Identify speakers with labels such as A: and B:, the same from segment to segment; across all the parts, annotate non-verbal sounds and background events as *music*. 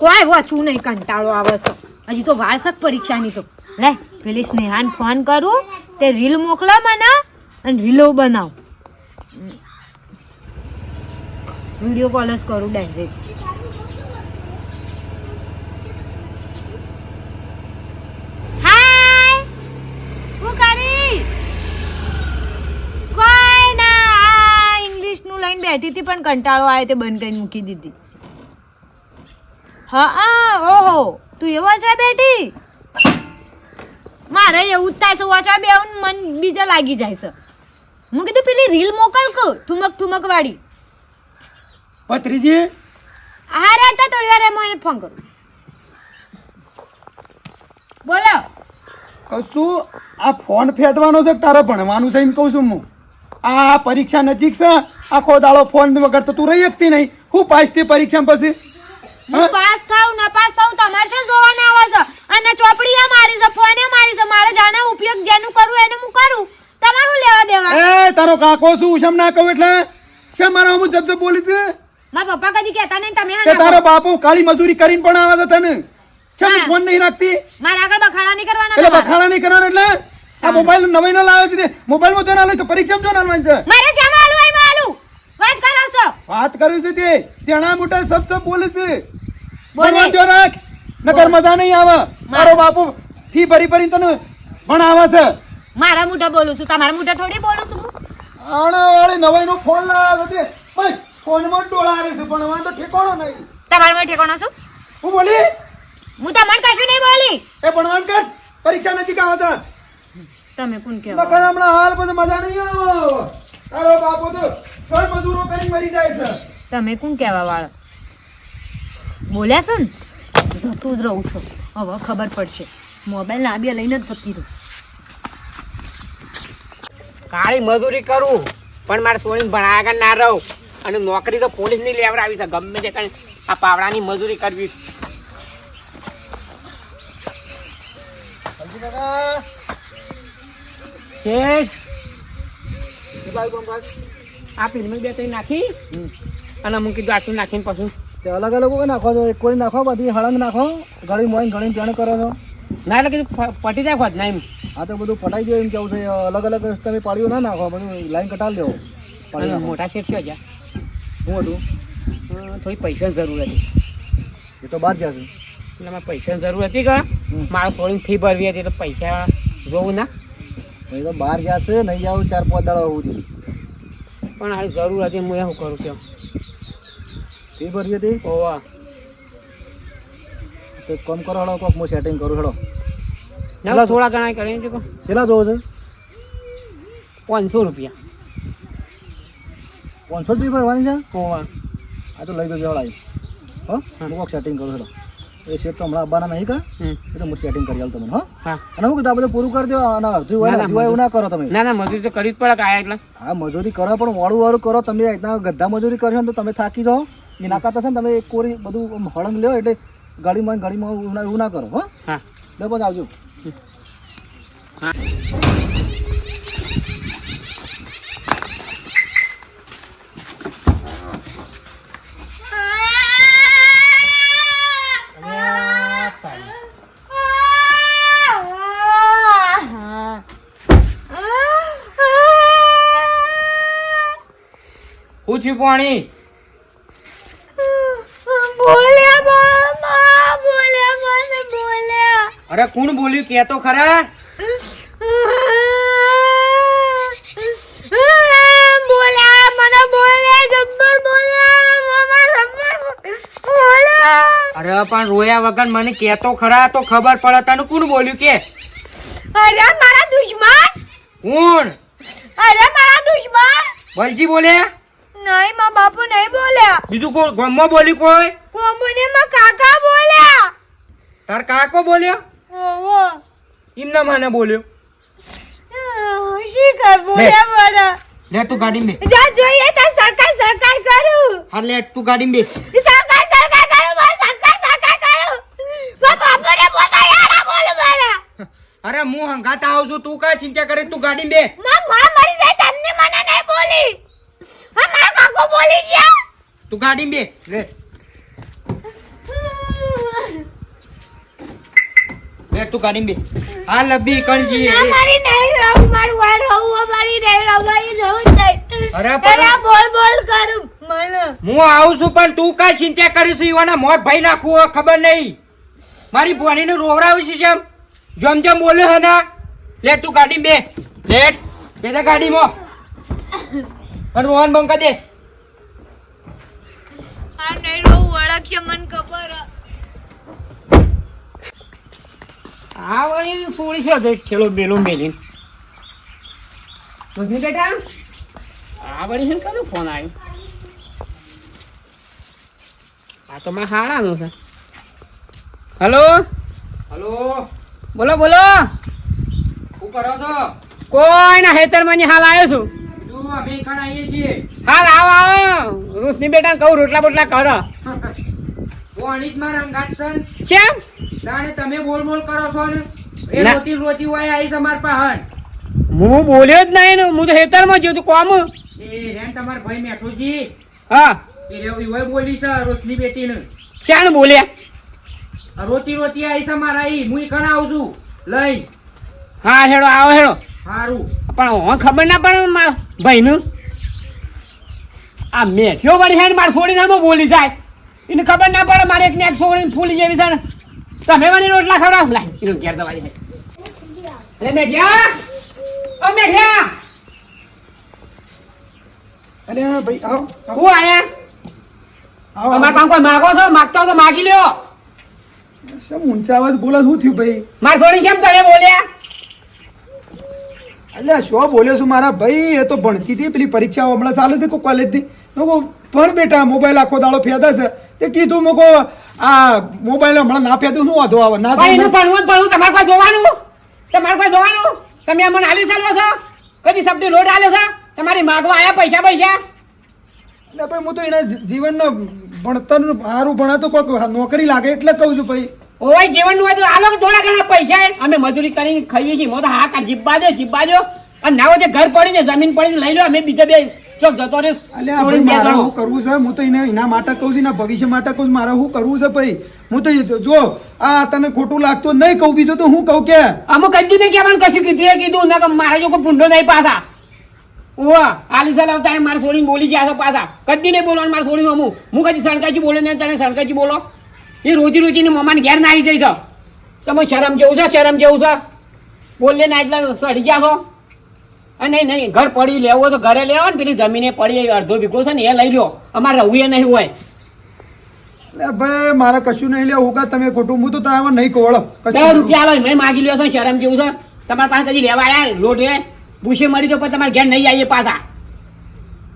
A: કોઈ વાંચવું નહીં, કંટાળો આવે છે. હજી તો વારસક પરીક્ષાની તો. લે, પેલી સ્નેહાને ફોન કરું, તે રીલ મોકલા મને અને રીલો બનાવ. વીડિયો કોલ જ કરું ડાયરેક્ટ બેઠી હતી પણ કંટાળો આવ્યો તે બંધ કરીને મૂકી દીધી. હા આ ઓહો તું એ વાંચવા બેઠી? મારે એવું જ થાય છે વાંચવા બે મન બીજા લાગી જાય છે. હું કીધું પેલી રીલ મોકલ કઉ ઠુમક ઠુમક વાળી.
B: પત્રીજી?
A: હા રહેતા થોડી વાર એમાં એને ફોન કરું. બોલો.
B: કશું આ ફોન ફેંદવાનો છે તારે ભણવાનું છે એમ કહું છું હું? આ પરીક્ષા નજીક છે આખો દાડો ફોન વગર તો તું રહી શકતી નહીં. હું પાસ તે પરીક્ષા પછી
A: હું પાસ થાઉ ના પાસ થાઉ તમારે શું જોવાના આવે છે? અને ચોપડીએ મારી છે ફોને મારી છે મારે જાણે ઉપયોગ જેનું કરું એને હું કરું. તમારું લેવા દેવા.
B: એ તારો કાકો શું શમ ના કહું એટલે? શેમ મારા હું જબ જબ બોલીશ
A: મારા પપ્પા કદી કહેતા નહીં તમે
B: કે
A: હા
B: તારો. બાપુ કાળી મજૂરી કરીને પણ આવે છે તને? શેમ ફોન નહીં રાખતી?
A: મારા આગળ બખાડા નહીં કરવાના
B: એટલે બખાડા નહીં કરવાનું એટલે? આ મોબાઈલ નવાઈ ન લાવે છે મોબાઈલમાં તો ના લઈ તો પરીક્ષામાં જો ના છે.
A: મારે જેમાં આલુ માલુ વાત કરો છો
B: વાત કરું છે તે. તેણા મોટા સબ સબ બોલે છે.
A: બોલે.
B: રાખ નગર મજા નહીં આવે. મારો બાપુ ફી ભરી ભરી તને ભણાવે છે.
A: મારા મોઢે બોલું છું તમારા મોઢે થોડી બોલું છું.
B: આણા વાળી નવાઈ નો ફોન લાવે છે. બસ ફોનમાં ડોળા ડોળાવે છે પણ તો ઠેકાણો નહીં.
A: તમારા ઠેકાણો છું
B: હું બોલી?
A: હું તમને કશું નહીં બોલી.
B: એ ભણવાન કર પરીક્ષા નજીક આવે છે
A: તમે કોણ કહેવા?
B: નકર હમણાં હાલ પછી મજા નહીં આવે. તારો બાપુ તો કોઈ મજૂરો કરી મરી જાય છે.
A: તમે કોણ કહેવા વાળા? બોલ્યા છો ને? જતું જ રહું છું. હવે ખબર પડશે. મોબાઈલ લાંબી લઈને જ જતી રહું.
C: કાળી મજૂરી કરું પણ મારે સોની ભણાયા આગળ ના રહું. અને નોકરી તો પોલીસની લેવડાવી છે. ગમે તે કરીને આ પાવડાની મજૂરી કરવી છે. આ ફિલ્મ બે ત્રણ નાખી. અને મૂકી કીધું આટલું નાખીને પછી
D: તે અલગ અલગ નાખો છો એક કોઈ નાખો બધી હળંગ નાખો. ઘણી મોઈન ઘણી પેણ કરો છો.
C: ના એટલે કીધું પટી જાય ખોટ ના એમ.
D: આ તો બધું પટાઈ ગયું એમ કેવું છે. અલગ અલગ તમે પાડ્યું ના નાખો બધું લાઈન કટાવી લેવો. પાડી
C: મોટા શેઠ છે જ્યાં
D: હું હતું?
C: થોડી પૈસાની જરૂર હતી.
D: એ તો બહાર જશે.
C: એટલે મારે પૈસાની જરૂર હતી કે. મારે સોની ફી ભરવી હતી તો પૈસા જોવું ના.
D: એ તો બહાર ગયા છે નહીં જાવ ચાર પાંચ દાડા હોવું જોઈએ.
C: પણ આ જરૂર હતી હું શું કરું કેમ?
D: ફી ભરવી હતી
C: ઓવા
D: તો એક કામ કરો હેડો કોક હું સેટિંગ કરું હેડો.
C: ના થોડા ઘણા કરી ચૂકો
D: કેટલા જોવો છે.
C: પાંચસો રૂપિયા.
D: પાંચસો જ ભરવાની છે?
C: ઓવા
D: આ તો લઈ હેડ આવી હો
C: હા.
D: કોક સેટિંગ કરું હેડો. એ સેટ તો હમણાં આવવાના નહીં કા. એટલે હું સેટિંગ કરી આવું તમને હો.
C: હા.
D: અને હું કીધું આ બધું પૂરું કરી દો અને અડધું હોય અડધું હોય એવું ના કરો તમે.
C: ના ના મજૂરી તો કરવી જ પડે કાયા એટલે.
D: હા મજૂરી કરો પણ વાળું વાળું કરો તમે એકદમ ગધા મજૂરી કરશો તો તમે થાકી જાઓ. એના કરતા છે ને તમે એક કોરી બધું હળંગ લ્યો એટલે ગાડીમાં ગાડીમાં એવું ના- કરો હો.
C: હા.
D: લે પછી આવજો.
C: ઉછી પાણી
A: બોલ્યા મામા બોલ્યા મને બોલ્યા
C: અરે કોણ બોલ્યું? કે તો ખરા?
A: બોલ્યા મને બોલ્યા જબ્બર બોલ્યા મામા જબ્બર બોલ્યા
E: અરે પણ રોયા વગર મને કેતો ખરા તો ખબર પડે તને કોણ બોલ્યું કે?
A: અરે મારા દુશ્મન.
E: કોણ?
A: અરે મારા દુશ્મન.
E: બલજી બોલ્યા
A: નહીં મા બાપુ નહીં બોલ્યા.
E: બીજું કોણ ગામમાં બોલ્યું કોઈ?
A: કોમુને માં કાકા બોલ્યા.
E: તાર કાકો બોલ્યો? એમના મને બોલ્યો.
A: શી કરવું બોલ્યા મારા
E: લે તું ગાડી બે.
A: જા જોઈએ તા સરકાર સરકાર કરું.
E: હા લે તું ગાડી બે.
A: સરકાર સરકાર કરું મા સરકાર સરકાર કરું. મા બાપુને પોતા યારા બોલ મારા.
E: અરે હું હંગાતા આવું છું તું કા ચિંતા કરે તું ગાડી બે.
A: મા મા મરી જાય તમને મને નહીં બોલી. હા મારા કાકો બોલી ગયા.
E: તું ગાડી બે. લે. તું કાઢી બે. આ લબ્બી કણજી
A: ના, મારી નહીં રહું મારું વાર રહું અમારી નહીં રહું મારી જવું જ
E: અરે પણ-
A: બોલ બોલ કરું. મને.
E: હું આવું છું પણ તું કઈ ચિંતા કરીશું ઈવાના મોત ભાઈ નાખું ખબર નહીં. મારી ભોનીને રોવડાવું છે જેમ. જેમ જેમ બોલ્યો હે ના. લે તું કાઢી બે. લેટ બેટા મો અને રોહન બંકા દે.
A: આ નહીં રોવું વળગશે મન ખબર હે.
C: આ વળી સોળી છે તે ખેલો બેલો મેલીન. નથી બેટા? આ વળી છે કનો ફોન આવ્યો આ તો મારા હાડાનો છે. હલો?
E: હલો?
C: બોલો બોલો.
E: શું કરો છો?
C: કોઈ ના હેતરમાં મની હાલ આવ્યો છું. હાલ આવો આવો. રૂસની બેટા કહું રોટલા બોટલા કરો. *laughs*
E: ભોણી જ મારા અંગાત છે ને.
C: કેમ
E: તાણે તમે બોલ બોલ કરો છો ને? એ
C: ના.
E: રોતી રોતી હોય આવીશ અમાર પાહન.
C: હું બોલ્યો જ નહીં ને હું તો હેતરમાં જ્યો તું કોમ.
E: એ રેન તમાર ભાઈ મેઠોજી
C: હા.
E: એ રે હોય બોલી છે રોશની બેટીને.
C: શાણ બોલ્યા
E: રોતી રોતી આવીશ અમાર આઈ હું કણ આવું છું? લઈ.
C: હા હેડો આવો હેડો.
E: સારું
C: પણ હું ખબર ના પડે મારા ભાઈનું. આ મેઠિયો વળી ને મારે છોડીને બોલી જાય. એને ખબર ના પડે મારે એક ને એક છોડીને ફૂલી જેવી છે ને. તમે મને રોટલા ખવડાવ લાય એનું ઘેર દવાઈ છે અરે મેઠિયા ઓ મેઠિયા.
B: અરે ભાઈ આવો.
C: હું આયા?
B: આવો
C: અમાર પાસે માગો છો? માગતા તો માગી લ્યો.
B: શું ઊંચા અવાજ બોલો શું થયું ભાઈ?
C: માર છોડી કેમ તમે બોલ્યા?
B: અલ્યા શું બોલ્યો છું મારા ભાઈ? એ તો ભણતી હતી પેલી પરીક્ષાઓ હમણાં ચાલે છે કોઈ કોલેજથી લોકો ભણ બેટા મોબાઈલ આખો દાડો ફેદા છે. તે કીધું મોકો આ મોબાઈલ હમણાં ના ફેદું શું વાંધો આવે? ના
C: એનું ભણવું ભણવું તમારે કોઈ જોવાનું? તમારે કોઈ જોવાનું? તમે અમને હાલી ચાલો છો? કદી સબડી લોટ આલ્યો છો? તમારી માગવા આયા પૈસા પૈસા?
B: એટલે ભાઈ હું તો એના જીવનનો ભણતર સારું ભણાતું કોઈક નોકરી લાગે એટલે કહું છું ભાઈ.
C: ઓય જીવનનું હોય તો આલો થોડા ઘણા પૈસા અમે મજૂરી કરીને ખાઈએ છીએ. મો તો હા કા જીબ્બા દે જીબ્બા દો અને નાવો જે ઘર પડીને જમીન પડીને લઈ લો અમે બીજા બે ચોક જતો રહીશ.
B: અલે આપણે મારે શું કરવું છે? હું તો એને એના માટે કહું છું એના ભવિષ્ય માટે કહું મારે શું કરવું છે ભાઈ? હું તો જો આ તને ખોટું લાગતું નહીં કહું બીજું તો હું કહું કે?
C: અમુક કદી નહીં કહેવાનું કશું કીધું એ કીધું ના કે મારા જો કોઈ ભૂંડો નહીં પાછા. ઓ આલી સાલ આવતા મારે છોડીને બોલી ગયા છો પાછા. કદી નહીં બોલવાનું મારે છોડીને અમુક. હું કદી સણકાચી બોલે ને તને સણકાચી બોલો. એ રોજી રોજીને મમાને ઘેર ના આવી જઈ છો. તમે શરમ જેવું છે શરમ જેવું છે. બોલે ના એટલે સડી ગયા છો. અને નહીં નહીં ઘર પડી લેવો તો ઘરે લેવો ને પેલી જમીને પડી અડધો વીઘો છે ને એ લઈ લો. અમારે રહવું એ નહીં હોય.
B: એટલે ભાઈ મારે કશું નહીં લેવું કા તમે ખોટું હું તો તારે નહીં
C: કોળો
B: નહીં
C: રૂપિયા આવે મેં માગી લ્યો છે શરમ જેવું છે. તમારા પાસે કદી લેવા આવ્યા લોટ રે ભૂસે મળી તો પછી તમારે ઘેર નહીં આવીએ પાછા.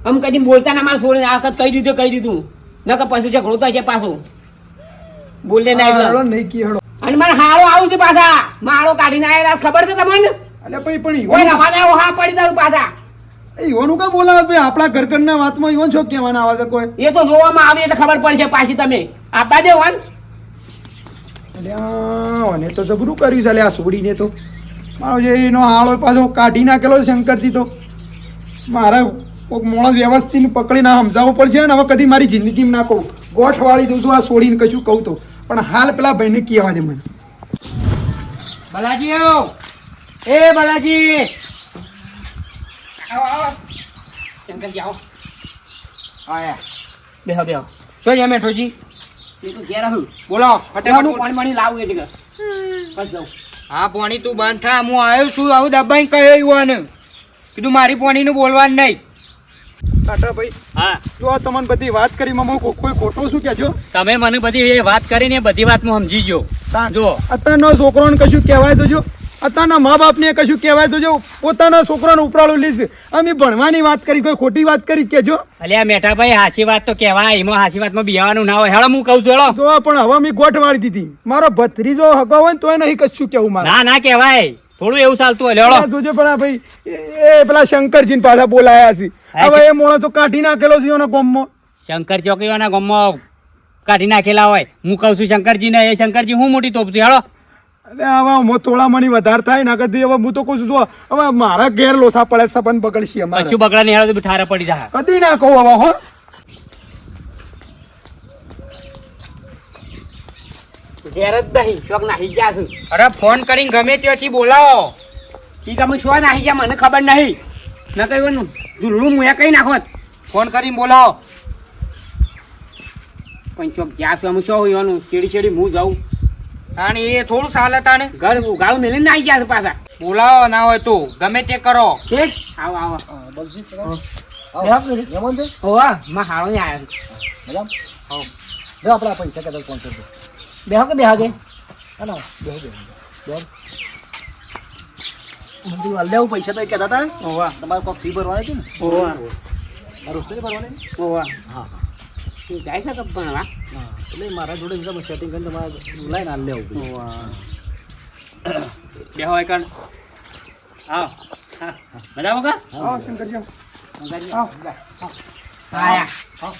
C: આમ કદી બોલતા ના મારે છોડે આ વખત કહી દીધું કહી દીધું. ન કે પછી ઝઘડો છે પાછું. બોલે
B: નહીં કી હળો
C: અને મારે હાળો આવું છે પાછા. માળો કાઢીને આવેલા ખબર છે તમને?
B: અલ્યા ભાઈ પણ ઈવન
C: રવાના ઓહા હા પડી જાવ પાછા.
B: ઈવોનું કા બોલાવે ભાઈ? આપણા ઘર ઘરના વાતમાં ઈવન છો કહેવાના આવે છે કોઈ?
C: એ તો જોવામાં આવે એટલે ખબર પડશે પાછી તમે. આપવા દે વાન
B: અને તો જબરું કર્યું છે આ સોડીને તો. મારો જે એનો હાળો પાછો કાઢી નાખેલો છે શંકરજી તો. મારે કોઈક મોણસ વ્યવસ્થિત પકડીને સમજાવવું પડશે ને હવે કદી મારી જિંદગીમાં ના કહું. ગોઠવાળી દઉં છું આ સોડીને કશું કહું તો. પણ હાલ પેલા ભાઈને કહેવા દે મને.
E: ભલાજી આવો એ બાલાજી!
C: આવો આવો. શંકરજી આવો
E: આયા.
C: બેહો બેહો.
E: શું છે મેઠોજી?
C: એ તો ઘેર આવું.
E: બોલો ફટાફટ
C: પાણી. પાણી લાવું એટલે બસ જાઉં.
E: હા પોણી તું બંધ થા. હું આવ્યો છું આવું દબાઈ કહ્યો યુવાને. કીધું મારી પોણીનું બોલવાનું નહીં.
B: કાટા ભાઈ
F: હા.
B: જો તમને બધી વાત કરી મમ્મી કોઈ ખોટો શું કહેજો?
F: તમે મને બધી એ વાત કરીને બધી વાત હું સમજી ગયો. જો
B: અત્યારનો છોકરોને કશું કહેવાય તો જો. અત્યારના મા બાપને કશું કહેવાય તો જો પોતાના છોકરાને ઉપરાળું લીધે અમે ભણવાની વાત કરી કોઈ ખોટી વાત કરી કેજો
F: અલ્યા મેઠાભાઈ હાસી વાત તો કહેવાય. એમાં હાસી વાતમાં બિયાવાનું ના હોય. હેળો હું કહું છું હેળો
B: જો પણ હવે અમે ગોઠ વાળી દીધી. મારો ભત્રીજો હગો હોય ને તોય નહીં કશું કેવું મારે.
F: ના ના કહેવાય. થોડું એવું ચાલતું હોય. હેડો.
B: જોજો પણ આ ભાઈ એ પેલા પેલા શંકરજીને પાછા બોલાયા છે. હવે એ મોણો તો કાઢી નાખેલો છે એનો ગમમાં.
F: શંકર ચોકીવાના ગામમાં કાઢી નાખેલા હોય. હું કહું છું શંકરજી ને એ શંકરજી હું મોટી તોપ છું હેડો.
B: એટલે હવે મો થોડા મની વધારે થાય ના કદી હવે હું તો કહું છું જો હવે મારા ઘેર લોસા પડે સપન બગડશે અમારે.
F: કચ્છું બગડા નહીં આવે તો ઠારા પડી જાય
B: કદી ના કહું હવે હો.
C: ઘેર જ નહીં ચોક નાહી ગયા છું.
E: અરે ફોન કરીને ગમે ત્યાંથી બોલાવો.
C: સીધા તમે શું નાહી ગયા મને ખબર નહીં. ન કહ્યું જુલ્લું મુયા કઈ નાખો
E: ફોન કરીને બોલાવો.
C: પણ ચોક જ્યાં છું અમે શું હોવાનું ચેડી ચેડી હું જાઉં.
E: અને એ થોડું ચાલે તાને
C: ઘર ઉગાડું મેલીને નાહી ગયા પાછા.
E: બોલાવો ના હોય તો ગમે તે કરો.
C: ઠીક? આવો આવો.
D: હા, બલજી આવો. મહેમાન છે.
C: હોવા માં હાળો ને આવ્યો
D: મેડમ? હો. બે આપણા પૈસા કદાચ પાંચસો રૂપિયા
C: બેહો કે બેહો કે
D: હા ના બેહો બેહો બધું હાલ લેવું પૈસા તો એ કહેતા હતા
C: હોવા.
D: તમારે કોઈ ફી ભરવાની હતી ને?
C: હોવા.
D: રોસ્ટરી ભરવાની
C: હોવા.
D: હા હા.
C: તું જાય છે ભણવા?
D: એટલે મારા જોડે એકદમ સેટિંગ કરીને તમારે લાઈને હાલ લેવું
C: બેહો એકણ આવો. હા. બરાબર કા?
B: હા શંકરજી
C: આયા.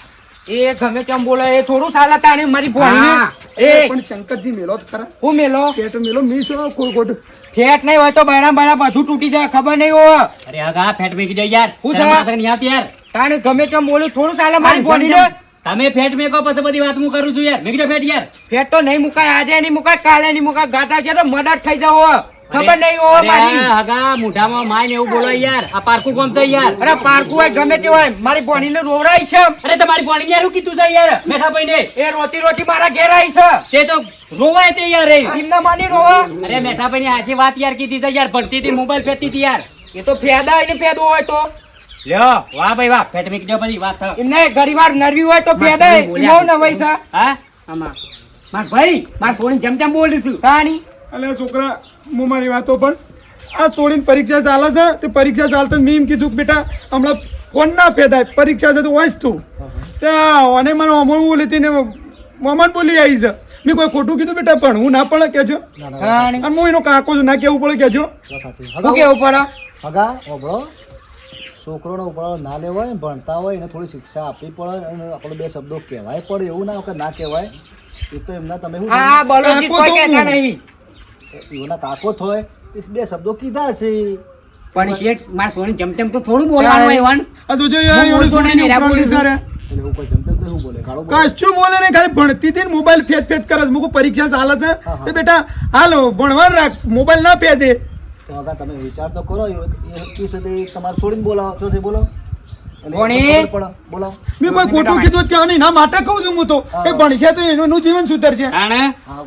E: એ ગમે તેમ બોલે એ થોડું સાલા તાણે મારી. ભોણી એ.
B: પણ શંકરજી મેલો ખરા.
E: હું મેલો?
B: પેટ મેલો મી છો કોઈ ગોટ
E: ફેટ નહીં હોય તો બૈરા બૈરા બધું તૂટી જાય ખબર નહીં હો
F: અરે હગા ફેટ મેકી જાય યાર.
E: હું
F: સાલા યાર.
E: તાણે ગમે તેમ બોલું થોડું સાલા મારી ભોણીને.
F: તમે ફેટ મેકો પછી બધી વાત હું કરું છું યાર. મેકી ફેટ યાર.
E: ફેટ તો નહીં મુકાય આજે નહીં મુકાય કાલે નહીં મુકાય ગાતા છે તો મર્ડર થઈ જવો ખબર નહીં હોય મારી.
F: હગા મુઢામાં માય ને એવું બોલો યાર. આ પારકું કોમ છે યાર.
E: અરે પારકું હોય ગમે તે હોય. મારી ભોણીને રોવરાય છે.
F: અરે તમારી પાણી યાર કીધું છે યાર મેઠા ભાઈ ને
E: એ રોતી રોતી મારા ઘેર આવી છે.
F: તે તો રોવાય તે યાર
E: એમના માની રોવા.
F: અરે મેઠા ભાઈ ની સાચી વાત યાર કીધી છે યાર ભણતી હતી મોબાઈલ ફેતી હતી યાર.
E: એ તો ફેદા એને ફેદો હોય તો.
F: લ્યો વાહ ભાઈ વાહ ફેટ મેકી બધી વાત થાય
E: એમને ગરીવાર નરવી હોય તો ફેદા
F: માસી
E: ન હોય સા
F: હા?
C: આમાં. માર ભાઈ માર સોની જેમ તેમ બોલું છું.
E: તાણી.
B: અલે છોકરા મો મારી વાતો પણ. આ છોડીને પરીક્ષા ચાલે છે તે પરીક્ષા ચાલતા મેં એમ કીધું કે બેટા હમણાં ફોન ના ફેદાય પરીક્ષા છે તો હોય જ તું ત્યાં અને મને અમણ બોલી હતી ને મમન બોલી આવી છે. મેં કોઈ ખોટું કીધું બેટા હું ના પડે કેજો. અને હું એનો કાકો છું ના કેવું પડે કેજો.
E: શું કેવું પડે?
D: હગા ઓબળો છોકરોને ઉપાડો ના લેવાય ભણતા હોય એને થોડી શિક્ષા આપવી પડે અને આપણે બે શબ્દો કહેવાય પડે એવું ના કે ના કહેવાય એ તો એમના તમે શું
E: હા બોલો
B: કાકો
E: કોઈ કહેતા નહીં.
D: એના કાકો થોય બે શબ્દો કીધા છે.
C: પણ શેઠ માર સોની જેમ તેમ તો થોડું બોલવાનું હોય વન
B: આ તો
C: જો
B: યાર સોની
C: નહીં,
B: ઉપરાણી
C: બોલે
B: કશું બોલે? નહીં ખાલી ભણતી હતી ને મોબાઈલ ફેદ ફેદ કરે છે. મુકું પરીક્ષા ચાલે છે. તે બેટા હાલો ભણવાનું રાખ મોબાઈલ ના ફેદે
D: તો હગા તમે વિચાર તો કરો એ એ કી સુધી તમારે છોડીને બોલાવો. તો બોલો. બોલાવો
B: મેં કોઈ ખોટું કીધું ત્યાં નહીં. ના માટે કહું છું હું તો. એ ભણશે તો એનું એનું જીવન સુધરશે.
D: હા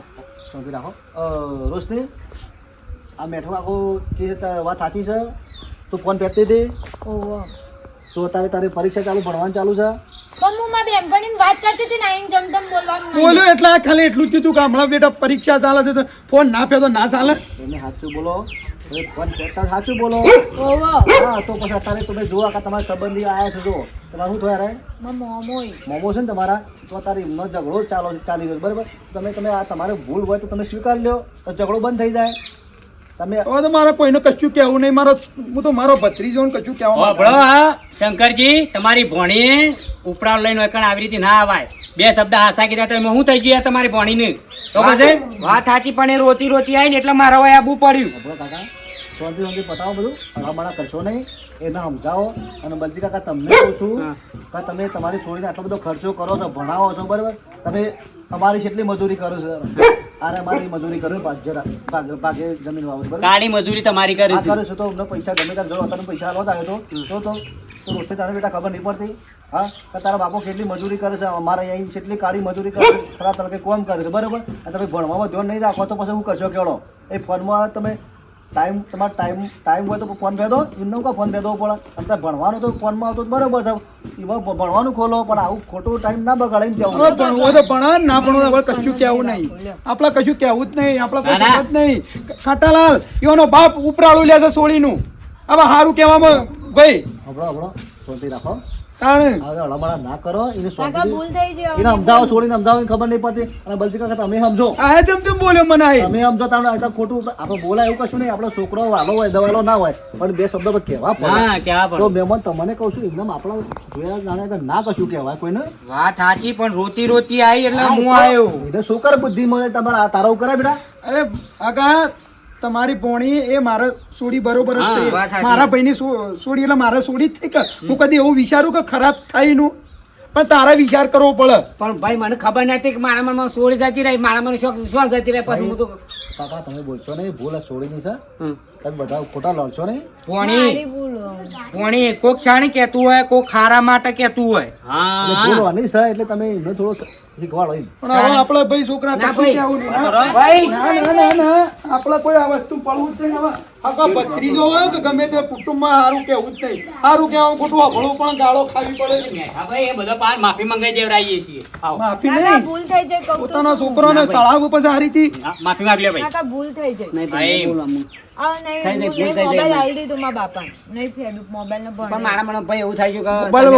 D: રાખો. રોશની આ મેઠું આખું કે વાત સાચી છે? તું ફોન પહેરતી હતી. તો તારે તારી પરીક્ષા ચાલુ ભણવાનું ચાલુ છે?
A: કરતી
B: બોલ્યો એટલે ખાલી એટલું જ કીધું કે હમણાં બેટા પરીક્ષા ચાલે છે તો ફોન ના ફેદો ના ચાલે.
D: તમે સાચું બોલો. ફોન પહેરતા સાચું બોલો. હા તો પછી અત્યારે તમે જોવા કે તમારા સંબંધી આવ્યા છો જો તમારે શું થયા રે. મોમો છે ને તમારા તો તારે એમનો ઝઘડો ચાલો ચાલી રહ્યો બરાબર? તમે તમે આ તમારે ભૂલ હોય તો તમે સ્વીકાર લ્યો તો ઝઘડો બંધ થઈ જાય. તમે
B: હવે તો મારે કોઈને કશું કહેવું નહીં. મારો હું તો મારો ભત્રીજો કશું કહેવા
F: હોભળો શંકરજી તમારી ભોણી ઉપરાળ લઈને એકણ આવી રીતે ના આવાય બે શબ્દ હાસા કીધા તો એમાં હું થઈ ગયું તમારી ભણીને? તો પછી
E: વાત સાચી પણ એ રોતી રોતી આવી ને એટલે મારા હોય આબુ પડ્યું.
D: કાકા. શાંતિ શાંતિ પતાવો બધું. હળામણા કરશો નહીં. એને સમજાવો. અને બલજી કાકા તમને કહું છું કે તમે તમારી છોડીને આટલો બધો ખર્ચો કરો છો ભણાવો છો બરાબર? તમે તમારી કેટલી મજૂરી કરો છો. અરે અમારી મજૂરી કરો પાંચ જરા ભાગે ભાગે જમીન વાવત બરાબર?
F: કાળી મજૂરી તમારી કરી
D: આ કરું છું તો અમને પૈસા ગમે ત્યારે જો અત્યારે પૈસા હાલવા આવ્યો તો. તો તો તો રોજે તારે બેટા ખબર નહીં પડતી. હા? કે તારા બાપો કેટલી મજૂરી કરે છે? અમારે અહીં કેટલી કાળી મજૂરી કરે છે? ખરા તરીકે કોમ કરે છે બરાબર? અને તમે ભણવામાં ધ્યાન નહીં રાખો તો પછી હું કરશો? કેળો. એ ફોનમાં તમે ટાઈમ તમારે ટાઈમ ટાઈમ હોય તો ફોન ભેદો એમનો કા ફોન ભેદો પડે. અને તારે ભણવાનું તો ફોનમાં આવતો બરોબર છે. એમાં ભણવાનું ખોલો પણ આવું ખોટું ટાઈમ ના બગાડે એમ કેવું
B: ભણવું તો ભણવા ના ભણવું હવે કશું કહેવું નહીં. આપણા કશું કહેવું જ નહીં આપણા કોઈ
F: ના, ના.
B: નહીં. ખાટાલાલ એનો બાપ ઉપરાળું લે છે સોળીનું. હવે સારું કહેવામાં ભાઈ.
D: હબળો હબળો શાંતિ રાખો.
B: કારણ
D: હવે ના કરો એને
A: કાકા ભૂલ થઈ છે
D: એને સમજાવો છોડીને સમજાવો ખબર નહીં પડતી. અને બલજી કાકા તમે સમજો.
B: આ તેમ તેમ બોલ્યો મને આ
D: તમે સમજો તમને આ ખોટું આપણે બોલાય એવું કશું નહીં. આપણો છોકરો વાલો હોય દવાલો ના હોય. પણ બે શબ્દ પર કહેવા
F: હા
D: પડે. તો મહેમાન તમને કહું છું એકદમ આપણા જોયા જાણે કે ના કશું કહેવાય કોઈને.
E: વાત સાચી પણ રોતી રોતી આવી એટલે હું આવ્યો
D: એટલે શું કરે બુદ્ધિ મળે તમારે? આ તારા કરે બેટા.
B: અરે આગા તમારી પોણી એ મારા સોડી બરોબર જ છે. મારા ભાઈની સોડી એટલે મારા સોડી જ થઈ કે હું કદી એવું વિચારું કે ખરાબ થાયનું પણ તારે વિચાર કરવો પડે.
C: પણ ભાઈ મને ખબર નથી કે મારા મનમાં સોડી જતી રહી મારા મને શોખ વિશ્વાસ જતી રહે પછી હું તો
D: પાપા તમે બોલશો નહીં ભૂલ આ છોડીની છે. તમે બધા ખોટા લડશો નહીં?
E: ભોણી
A: મારી
E: કોક છાણી કેતું હોય કોક ખારા માટે કેતું હોય.
C: હા.
D: ભૂલ વાની છે એટલે તમે એમને થોડો શીખવાડો
B: પણ હવે આપણે ભાઈ છોકરા કશું કેવું નહીં?
C: ભાઈ.
B: ના ના ના ના આપણે કોઈ આ વસ્તુ પડવું જ નહીં. હવે ભત્રીજો હોય કે ગમે તે કુટુંબમાં સારું કેવું જ નહીં. સારું કેવું ખોટું અભળું પણ ગાળો ખાવી પડે
F: ભાઈ એ બધો પાર માફી મંગાઈ દેવરાઈએ છીએ.
B: માફી નહીં.
A: ભૂલ થઈ જાય
B: પોતાના છોકરાને સળાવ પછી આ રીતે
F: માફી માંગ લે ભાઈ.
A: કાકા ભૂલ થઈ જાય.
C: નહીં ભાઈ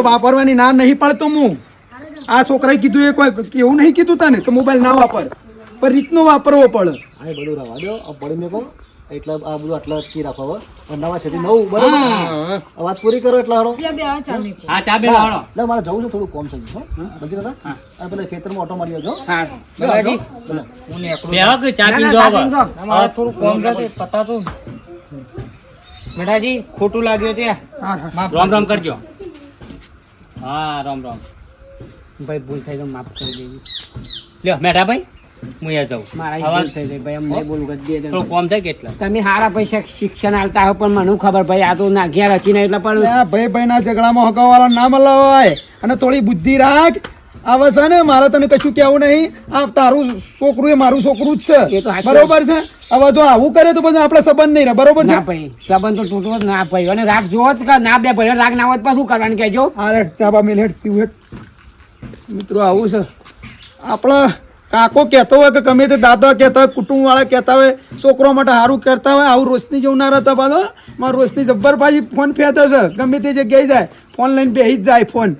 B: વાપરવાની ના નહીં પડતો હું. આ છોકરાએ કીધું એ કોઈ એવું નહીં કીધું તને કે મોબાઈલ ના વાપર. પણ રીતનો વાપરવો પડે.
D: દો એટલે આ બધું આટલા અટકી રાખો હવે નવા છે નવું બરાબર? વાત પૂરી કરો એટલે
A: હાડો.
F: હા ચા બે
D: એટલે મારે જવું છે થોડું કોમ થઈ ગયું સમજી દાદા આ પેલા ખેતરમાં ઓટો મારી આવજો
C: હા.
F: ચા
C: પી
F: હવે.
E: થોડું કોમ છે તે પતાતું. બેટાજી ખોટું લાગ્યું ત્યાં
B: રોમ હા.
F: રામ રામ કરજો. હા રામ રામ.
C: ભાઈ ભૂલ થઈ તો માફ કરી દેજો.
F: લ્યો મેઠા ભાઈ હું જાઉં
C: મારા
F: હવે
C: થઈ જાય ભાઈ એમ બોલું કે દે દે.
F: કોમ થાય કેટલા
C: તમે હારા પૈસા શિક્ષણ આલતા હો પણ મને ખબર ભાઈ આ તો ના ઘેર એટલે પણ
B: ભાઈ ભાઈ ના ઝઘડામાં હગાવાળા ના મલાવાય. અને થોડી બુદ્ધિ રાખ. આવે છે ને મારે તને કશું કેવું નહીં. આ તારું છોકરું એ મારું છોકરું જ છે. બરોબર છે? હવે જો આવું કરે તો પછી આપણે સંબંધ નહીં રહે. બરોબર છે?
C: ના ભાઈ સંબંધ તો તૂટવો જ ના ભાઈ. અને રાગ જોવો જ કે ના બે ભાઈ રાગ ના હોય તો શું કરવાનું કહેજો?
B: અરે ચાબા મિલેટ પીવું મિત્રો આવું છે. આપણા કાકો કહેતો હોય કે ગમે તે દાદા કહેતા હોય, કુટુંબવાળા કહેતા હોય, છોકરો માટે સારું કરતા હોય, આવું રોશની જવનાર હતા પાછો. મારો રોશની જબ્બર ફોન ફેંતો છે. ગમે તે જગ્યાએ જાય, ફોન લઈને બેસી જ જાય ફોન.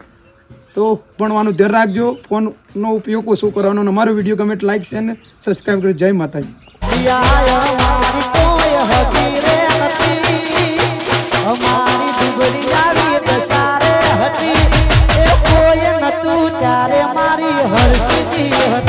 B: તો ભણવાનું ધ્યાન રાખજો. ફોનનો ઉપયોગ ઓછો કરવાનો અમારો વીડિયો ગમે લાઈક શેર અને સબસ્ક્રાઈબ કરો જય માતાજી.
G: ત્યારે મારી હરસી